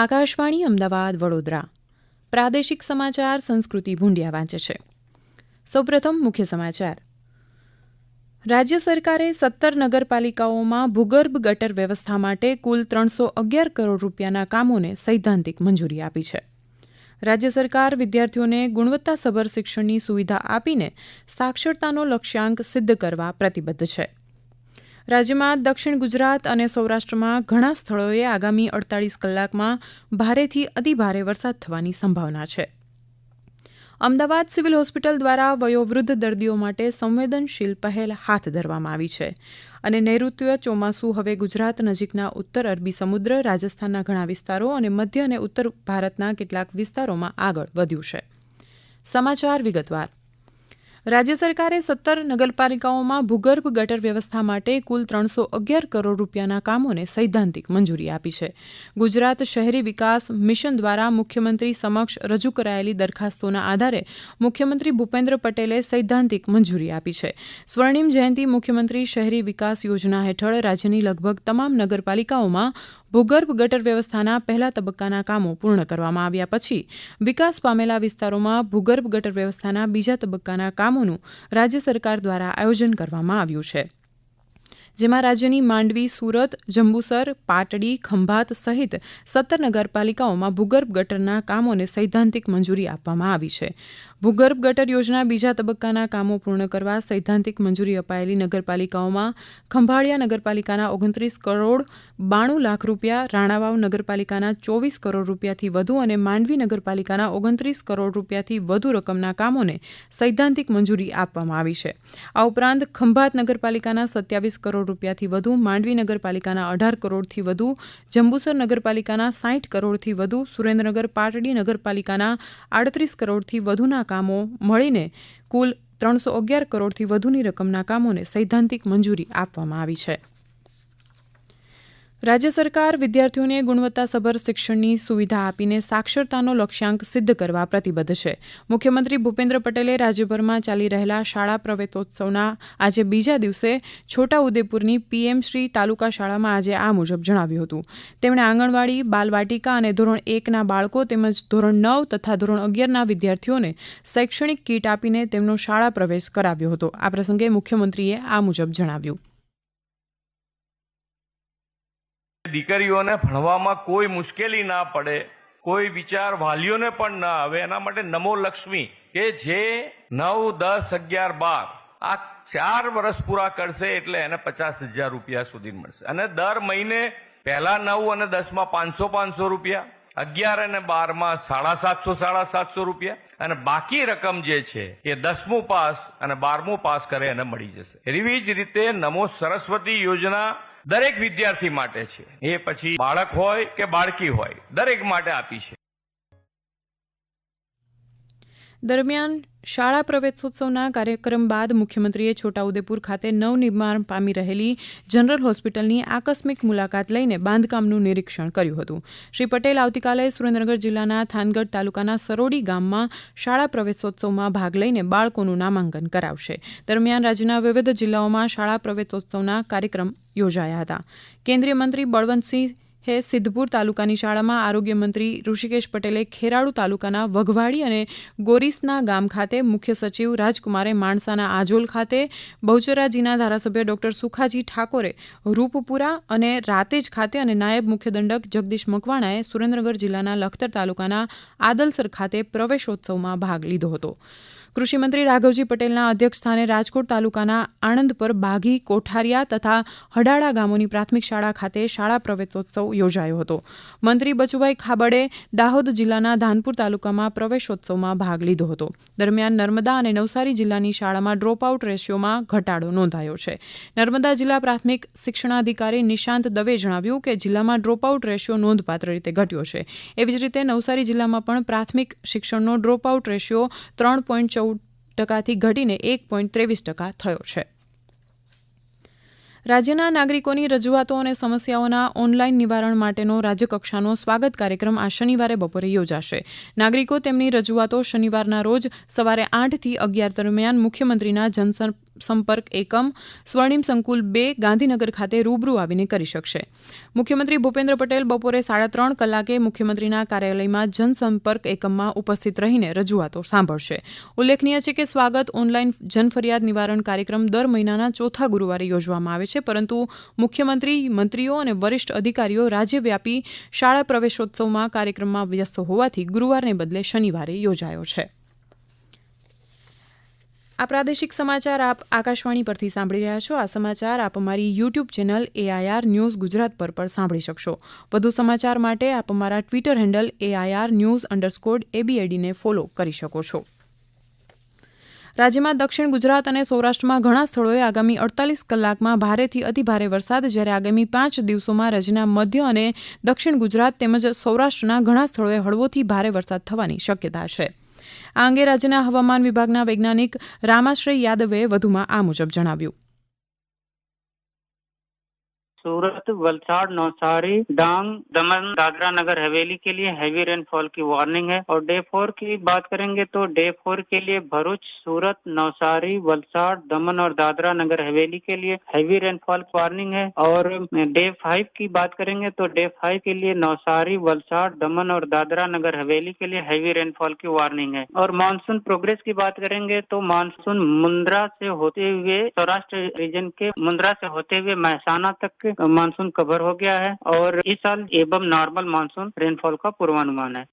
આકાશવાણી અમદાવાદ, વડોદરા. પ્રાદેશિક સમાચાર સંસ્કૃતિ ભૂંડિયા વાંચે છે. સૌપ્રથમ મુખ્ય સમાચાર. રાજ્ય સરકારે સત્તર નગરપાલિકાઓમાં ભૂગર્ભ ગટર વ્યવસ્થા માટે કુલ ત્રણસો અગિયાર કરોડ રૂપિયાના કામોને સૈદ્ધાંતિક મંજૂરી આપી છે. રાજ્ય સરકાર વિદ્યાર્થીઓને ગુણવત્તાસભર શિક્ષણની સુવિધા આપીને સાક્ષરતાનો લક્ષ્યાંક સિદ્ધ કરવા પ્રતિબદ્ધ છે. રાજ્યમાં દક્ષિણ ગુજરાત અને સૌરાષ્ટ્રમાં ઘણા સ્થળોએ આગામી અડતાલીસ કલાકમાં ભારેથી અતિભારે વરસાદ થવાની સંભાવના છે. અમદાવાદ સિવિલ હોસ્પિટલ દ્વારા વયોવૃદ્ધ દર્દીઓ માટે સંવેદનશીલ પહેલ હાથ ધરવામાં આવી છે અને નૈઋત્ય ચોમાસું હવે ગુજરાત નજીકના ઉત્તર અરબી સમુદ્ર, રાજસ્થાનના ઘણા વિસ્તારો અને મધ્ય અને ઉત્તર ભારતના કેટલાક વિસ્તારોમાં આગળ વધ્યું છે. સમાચાર વિગતવાર. રાજ્ય સરકારે સત્તર નગરપાલિકાઓમાં ભૂગર્ભ ગટર વ્યવસ્થા માટે કુલ ત્રણસો અગિયાર કરોડ રૂપિયાના કામોને સૈદ્ધાંતિક મંજૂરી આપી છે. ગુજરાત શહેરી વિકાસ મિશન દ્વારા મુખ્યમંત્રી સમક્ષ રજૂ કરાયેલી દરખાસ્તોના આધારે મુખ્યમંત્રી ભૂપેન્દ્ર પટેલે સૈદ્ધાંતિક મંજૂરી આપી છે. સ્વર્ણિમ જયંતિ મુખ્યમંત્રી શહેરી વિકાસ યોજના હેઠળ રાજ્યની લગભગ તમામ નગરપાલિકાઓમાં ભૂગર્ભ ગટર વ્યવસ્થાના પહેલા તબક્કાના કામો પૂર્ણ કરવામાં આવ્યા પછી વિકાસ પામેલા વિસ્તારોમાં ભૂગર્ભ ગટર વ્યવસ્થાના બીજા તબક્કાના કામોનું રાજ્ય સરકાર દ્વારા આયોજન કરવામાં આવ્યું છે. જેમાં રાજ્યની માંડવી, સુરત, જંબુસર, પાટડી, ખંભાત સહિત સત્તર નગરપાલિકાઓમાં ભૂગર્ભ ગટરના કામોને સૈદ્ધાંતિક મંજૂરી આપવામાં આવી છે. ભૂગર્ભ ગટર યોજના બીજા તબક્કાના કામો પૂર્ણ કરવા સૈદ્ધાંતિક મંજૂરી અપાયેલી નગરપાલિકાઓમાં ખંભાળિયા નગરપાલિકાના ઓગણત્રીસ કરોડ બાણું લાખ રૂપિયા, રાણાવાવ નગરપાલિકાના ચોવીસ કરોડ રૂપિયાથી વધુ અને માંડવી નગરપાલિકાના ઓગણત્રીસ કરોડ રૂપિયાથી વધુ રકમના કામોને સૈદ્ધાંતિક મંજૂરી આપવામાં આવી છે. આ ઉપરાંત ખંભાત નગરપાલિકાના સત્યાવીસ કરોડ રૂપિયાથી વધુ, માંડવી નગરપાલિકાના અઢાર કરોડથી વધુ, જંબુસર નગરપાલિકાના સાઠ કરોડથી વધુ, સુરેન્દ્રનગર પાટડી નગરપાલિકાના આડત્રીસ કરોડથી વધુના કામો મળીને કુલ ત્રણસો અગિયાર કરોડથી વધુની રકમના કામોને સૈદ્ધાંતિક મંજૂરી આપવામાં આવી છે. રાજ્ય સરકાર વિદ્યાર્થીઓને ગુણવત્તાસભર શિક્ષણની સુવિધા આપીને સાક્ષરતાનો લક્ષ્યાંક સિદ્ધ કરવા પ્રતિબદ્ધ છે. મુખ્યમંત્રી ભૂપેન્દ્ર પટેલે રાજ્યભરમાં ચાલી રહેલા શાળા પ્રવેતોત્સવના આજે બીજા દિવસે છોટાઉદેપુરની પીએમ શ્રી તાલુકા શાળામાં આજે આ મુજબ જણાવ્યું હતું. તેમણે આંગણવાડી, બાલવાટિકા અને ધોરણ એકના બાળકો તેમજ ધોરણ નવ તથા ધોરણ અગિયારના વિદ્યાર્થીઓને શૈક્ષણિક કીટ આપીને તેમનો શાળા પ્રવેશ કરાવ્યો હતો. આ પ્રસંગે મુખ્યમંત્રીએ આ મુજબ જણાવ્યું. દીકરીઓને ભણવામાં કોઈ મુશ્કેલી ના પડે, કોઈ વિચાર વાલીઓને પણ ના આવે, એના માટે નમો લક્ષ્મી કે જે નવ, દસ, અગિયાર, બાર, આ ચાર વર્ષ પૂરા કરશે એટલે એને પચાસ હજાર રૂપિયા સુધી મળશે. અને દર મહિને પહેલા નવ અને દસમાં પાંચસો પાંચસો રૂપિયા, અગિયાર અને બારમાં સાડા સાતસો સાડા સાતસો રૂપિયા, અને બાકી રકમ જે છે એ દસમું પાસ અને બારમું પાસ કરે એને મળી જશે. એવી જ રીતે નમો સરસ્વતી યોજના દરેક વિદ્યાર્થી માટે છે. એ પછી બાળક હોય કે બાળકી હોય, દરેક માટે આપી છે. દરમિયાન શાળા પ્રવેશોત્સવના કાર્યક્રમ બાદ મુખ્યમંત્રીએ છોટાઉદેપુર ખાતે નવનિર્માણ પામી રહેલી જનરલ હોસ્પિટલની આકસ્મિક મુલાકાત લઈને બાંધકામનું નિરીક્ષણ કર્યું હતું. શ્રી પટેલ આવતીકાલે સુરેન્દ્રનગર જિલ્લાના થાનગઢ તાલુકાના સરોડી ગામમાં શાળા પ્રવેશોત્સવમાં ભાગ લઈને બાળકોનું નામાંકન કરાવશે. દરમિયાન રાજ્યના વિવિધ જિલ્લાઓમાં શાળા પ્રવેશોત્સવના કાર્યક્રમ યોજાયા હતા. કેન્દ્રીય મંત્રી બળવંતસિંહ સિદ્ધપુર તાલુકાની શાળામાં આરોગ્ય મંત્રી ઋષિકેશ પટેલે ખેરાળુ તાલુકાના વઘવાડી અને ગોરીસના ગામ ખાતે મુખ્ય સચિવ રાજકુમારે માણસાના આજોલ ખાતે બહુચરાજીના ધારાસભ્ય ડોક્ટર સુખાજી ઠાકોરે રૂપપુરા અને રાતેજ ખાતે અને નાયબ મુખ્ય દંડક જગદીશ મકવાણાએ સુરેન્દ્રનગર જિલ્લાના લખતર તાલુકાના આદલસર ખાતે પ્રવેશોત્સવમાં ભાગ લીધો હતો. કૃષિમંત્રી રાઘવજી પટેલના અધ્યક્ષસ્થાને રાજકોટ તાલુકાના આણંદ પર બાઘી કોઠારિયા તથા હડાળા ગામોની પ્રાથમિક શાળા ખાતે શાળા પ્રવેશોત્સવ યોજાયો હતો. મંત્રી બચુભાઈ ખાબડે દાહોદ જિલ્લાના ધાનપુર તાલુકામાં પ્રવેશોત્સવમાં ભાગ લીધો હતો. દરમિયાન નર્મદા અને નવસારી જિલ્લાની શાળામાં ડ્રોપઆઉટ રેશિયોમાં ઘટાડો નોંધાયો છે. નર્મદા જિલ્લા પ્રાથમિક શિક્ષણાધિકારી નિશાંત દવે જણાવ્યું કે જિલ્લામાં ડ્રોપઆઉટ રેશિયો નોંધપાત્ર રીતે ઘટ્યો છે. એવી જ રીતે નવસારી જિલ્લામાં પણ પ્રાથમિક શિક્ષણનો ડ્રોપઆઉટ રેશિયો ત્રણ પોઈન્ટ ચૌદ ટકાથી ઘટીને એક પોઈન્ટ ત્રેવીસ ટકા થયો છે. રાજ્યના નાગરિકોની રજૂઆતો અને સમસ્યાઓના ઓનલાઈન નિવારણ માટેનો રાજ્યકક્ષાનો સ્વાગત કાર્યક્રમ આ શનિવારે બપોરે યોજાશે. નાગરિકો તેમની રજૂઆતો શનિવારના રોજ સવારે આઠથી અગિયાર દરમિયાન મુખ્યમંત્રીના જનસંપર્ક એકમ, સ્વર્ણિમ સંકુલ બે ગાંધીનગર ખાતે રૂબરૂ આવીને કરી શકશે. મુખ્યમંત્રી ભૂપેન્દ્ર પટેલ બપોરે સાડા ત્રણ કલાકે મુખ્યમંત્રીના કાર્યાલયમાં જનસંપર્ક એકમમાં ઉપસ્થિત રહીને રજૂઆતો સાંભળશે. ઉલ્લેખનીય છે કે સ્વાગત ઓનલાઈન જનફરિયાદ નિવારણ કાર્યક્રમ દર મહિનાના ચોથા ગુરુવારે યોજવામાં આવે છે, પરંતુ મુખ્યમંત્રી, મંત્રીઓ અને વરિષ્ઠ અધિકારીઓ રાજ્યવ્યાપી શાળા પ્રવેશોત્સવમાં કાર્યક્રમમાં વ્યસ્ત હોવાથી ગુરુવારને બદલે શનિવારે યોજાયો છે. આ પ્રાદેશિક સમાચાર આપ આકાશવાણી પરથી સાંભળી રહ્યા છો. આ સમાચાર આપ અમારી YouTube channel AIR news Gujarat પર પણ સાંભળી શકશો. વધુ સમાચાર માટે આપ અમારા Twitter handle AIR news underscore એબીએડીને follow કરી શકો છો. રાજ્યમાં દક્ષિણ ગુજરાત અને સૌરાષ્ટ્રમાં ઘણા સ્થળોએ આગામી અડતાલીસ કલાકમાં ભારેથી અતિભારે વરસાદ, જ્યારે આગામી પાંચ દિવસોમાં રાજ્યના મધ્ય અને દક્ષિણ ગુજરાત તેમજ સૌરાષ્ટ્રના ઘણા સ્થળોએ હળવોથી ભારે વરસાદ થવાની શક્યતા છે. આ અંગે રાજ્યના હવામાન વિભાગના વૈજ્ઞાનિક રામાશ્રય યાદવે વધુમાં આ મુજબ જણાવ્યું. सूरत, वलसाड़ नौसारी डांग दमन, दादरा नगर हवेली के लिए हैवी रेनफॉल की वार्निंग है और डे फोर की बात करेंगे तो डे फोर के लिए भरूच, सूरत नौसारी वलसाड़, दमन और दादरा नगर हवेली के लिए हैवी रेनफॉल वार्निंग है और डे फाइव की बात करेंगे तो डे फाइव के लिए नौसारी वलसाड़, दमन और दादरा नगर हवेली के लिए हैवी रेनफॉल की वार्निंग है। और मानसून प्रोग्रेस की बात करेंगे तो मानसून मुंद्रा से होते हुए, सौराष्ट्र रीजन के मुंद्रा से होते हुए, महसाना तक मानसून कवर हो गया है और इस साल एवं नॉर्मल मानसून रेनफॉल का पूर्वानुमान है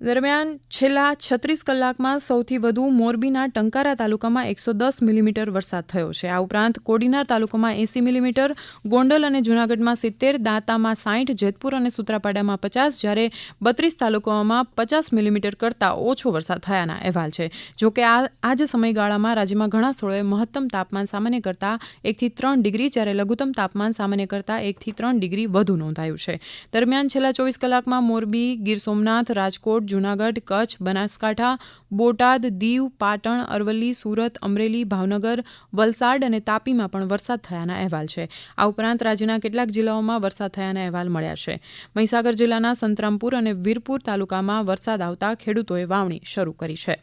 દરમિયાન છેલ્લા છત્રીસ કલાકમાં સૌથી વધુ મોરબીના ટંકારા તાલુકામાં એકસો દસ મિલીમીટર વરસાદ થયો છે. આ ઉપરાંત કોડીનાર તાલુકામાં એસી મિલીમીટર, ગોંડલ અને જૂનાગઢમાં સિત્તેર, દાંતામાં સાઠ જેતપુર અને સુત્રાપાડામાં પચાસ, જ્યારે બત્રીસ તાલુકાઓમાં પચાસ મિલીમીટર કરતાં ઓછો વરસાદ થયાના અહેવાલ છે. જોકે આ આજ સમયગાળામાં રાજ્યમાં ઘણા સ્થળોએ મહત્તમ તાપમાન સામાન્ય કરતાં એકથી ત્રણ ડિગ્રી, જ્યારે લઘુત્તમ તાપમાન સામાન્ય કરતાં એકથી ત્રણ ડિગ્રી વધુ નોંધાયું છે. દરમિયાન છેલ્લા ચોવીસ કલાકમાં મોરબી, ગીર સોમનાથ રાજકોટ જૂનાગઢ, કચ્છ, બનાસકાંઠા, બોટાદ, દીવ, પાટણ, અરવલ્લી, સુરત, અમરેલી, ભાવનગર, વલસાડ અને તાપીમાં પણ વરસાદ થયાના અહેવાલ છે. આ ઉપરાંત રાજ્યના કેટલાક જિલ્લાઓમાં વરસાદ થયાના અહેવાલ મળ્યા છે. મહીસાગર જિલ્લાના સંતરામપુર અને વીરપુર તાલુકામાં વરસાદ આવતા ખેડૂતોએ વાવણી શરૂ કરી છે.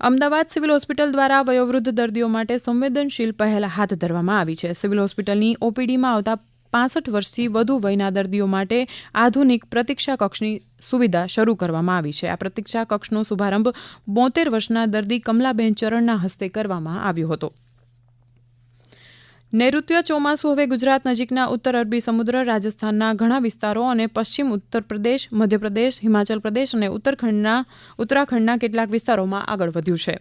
અમદાવાદ સિવિલ હોસ્પિટલ દ્વારા વયોવૃદ્ધ દર્દીઓ માટે સંવેદનશીલ પહેલ હાથ ધરવામાં આવી છે. સિવિલ હોસ્પિટલની ઓપીડીમાં આવતા પાસઠ વર્ષથી વધુ વયના દર્દીઓ માટે આધુનિક પ્રતીક્ષા કક્ષની સુવિધા શરૂ કરવામાં આવી છે. આ પ્રતીક્ષા કક્ષનો શુભારંભ બોતેર વર્ષના દર્દી કમલાબેન ચરણના હસ્તે કરવામાં આવ્યો હતો. નૈઋત્ય ચોમાસું હવે ગુજરાત નજીકના ઉત્તર અરબી સમુદ્ર, રાજસ્થાનના ઘણા વિસ્તારો અને પશ્ચિમ ઉત્તર પ્રદેશ, મધ્યપ્રદેશ, હિમાચલ પ્રદેશ અને ઉત્તરખંડના, ઉત્તરાખંડના કેટલાક વિસ્તારોમાં આગળ વધ્યું છે.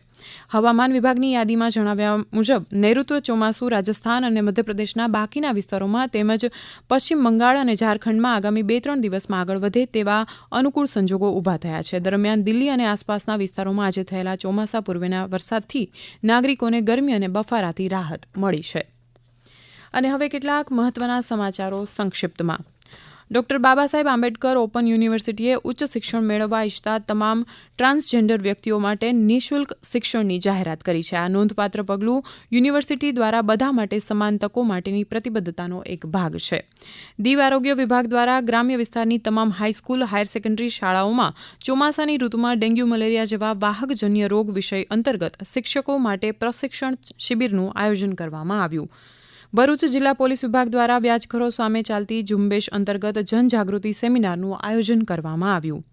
હવામાન વિભાગની યાદીમાં જણાવ્યા મુજબ, નૈઋત્ય ચોમાસું રાજસ્થાન અને મધ્યપ્રદેશના બાકીના વિસ્તારોમાં તેમજ પશ્ચિમ બંગાળ અને ઝારખંડમાં આગામી બે ત્રણ દિવસમાં આગળ વધે તેવા અનુકૂળ સંજોગો ઊભા થયા છે. દરમિયાન દિલ્હી અને આસપાસના વિસ્તારોમાં આજે થયેલા ચોમાસા પૂર્વેના વરસાદથી નાગરિકોને ગરમી અને બફારાથી રાહત મળી છે. અને હવે કેટલાક મહત્વના સમાચારો સંક્ષિપ્તમાં. ડોક્ટર બાબા સાહેબ આંબેડકર ઓપન યુનિવર્સિટીએ ઉચ્ચ શિક્ષણ મેળવવા ઇચ્છતા તમામ ટ્રાન્સજેન્ડર વ્યક્તિઓ માટે નિઃશુલ્ક શિક્ષણની જાહેરાત કરી છે. આ નોંધપાત્ર પગલું યુનિવર્સિટી દ્વારા બધા માટે સમાન તકો માટેની પ્રતિબદ્ધતાનો એક ભાગ છે. દીવ આરોગ્ય વિભાગ દ્વારા ગ્રામ્ય વિસ્તારની તમામ હાઈસ્કૂલ, હાયર સેકન્ડરી શાળાઓમાં ચોમાસાની ઋતુમાં ડેન્ગ્યુ, મલેરિયા જેવા વાહકજન્ય રોગ વિષય અંતર્ગત શિક્ષકો માટે પ્રશિક્ષણ શિબિરનું આયોજન કરવામાં આવ્યું. ભરૂચ જિલ્લા પોલીસ વિભાગ દ્વારા વ્યાજખોરો સામે ચાલતી ઝુંબેશ અંતર્ગત જનજાગૃતિ સેમિનારનું આયોજન કરવામાં આવ્યું.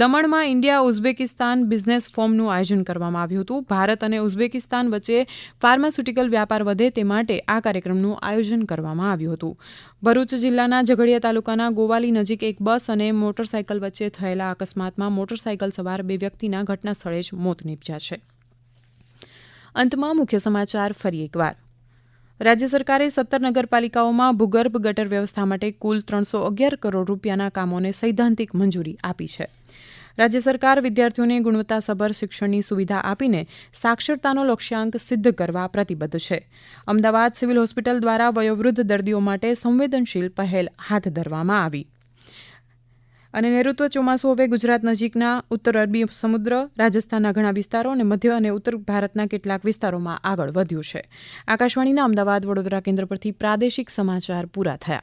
દમણમાં ઇન્ડિયા ઉઝબેકિસ્તાન બિઝનેસ ફોર્મનું આયોજન કરવામાં આવ્યું હતું. ભારત અને ઉઝબેકિસ્તાન વચ્ચે ફાર્માસ્યુટિકલ વ્યાપાર વધે તે માટે આ કાર્યક્રમનું આયોજન કરવામાં આવ્યું હતું. ભરૂચ જિલ્લાના ઝઘડિયા તાલુકાના ગોવાલી નજીક એક બસ અને મોટરસાયકલ વચ્ચે થયેલા અકસ્માતમાં મોટરસાયકલ સવાર બે વ્યક્તિના ઘટના સ્થળે જ મોત નીપજ્યા છે. અંતમાં મુખ્ય સમાચાર ફરી એકવાર. રાજ્ય સરકારે સત્તર નગરપાલિકાઓમાં ભૂગર્ભ ગટર વ્યવસ્થા માટે કુલ ત્રણસો અગિયાર કરોડ રૂપિયાના કામોને સૈદ્ધાંતિક મંજૂરી આપી છે. રાજ્ય સરકાર વિદ્યાર્થીઓને ગુણવત્તાસભર શિક્ષણની સુવિધા આપીને સાક્ષરતાનો લક્ષ્યાંક સિદ્ધ કરવા પ્રતિબદ્ધ છે. અમદાવાદ સિવિલ હોસ્પિટલ દ્વારા વયોવૃદ્ધ દર્દીઓ માટે સંવેદનશીલ પહેલ હાથ ધરવામાં આવી. અને નૈઋત્ય ચોમાસું હવે ગુજરાત નજીકના ઉત્તર અરબી સમુદ્ર, રાજસ્થાનના ઘણા વિસ્તારો અને મધ્ય અને ઉત્તર ભારતના કેટલાક વિસ્તારોમાં આગળ વધ્યું છે. આકાશવાણીના અમદાવાદ વડોદરા કેન્દ્ર પરથી પ્રાદેશિક સમાચાર પૂરા થયા.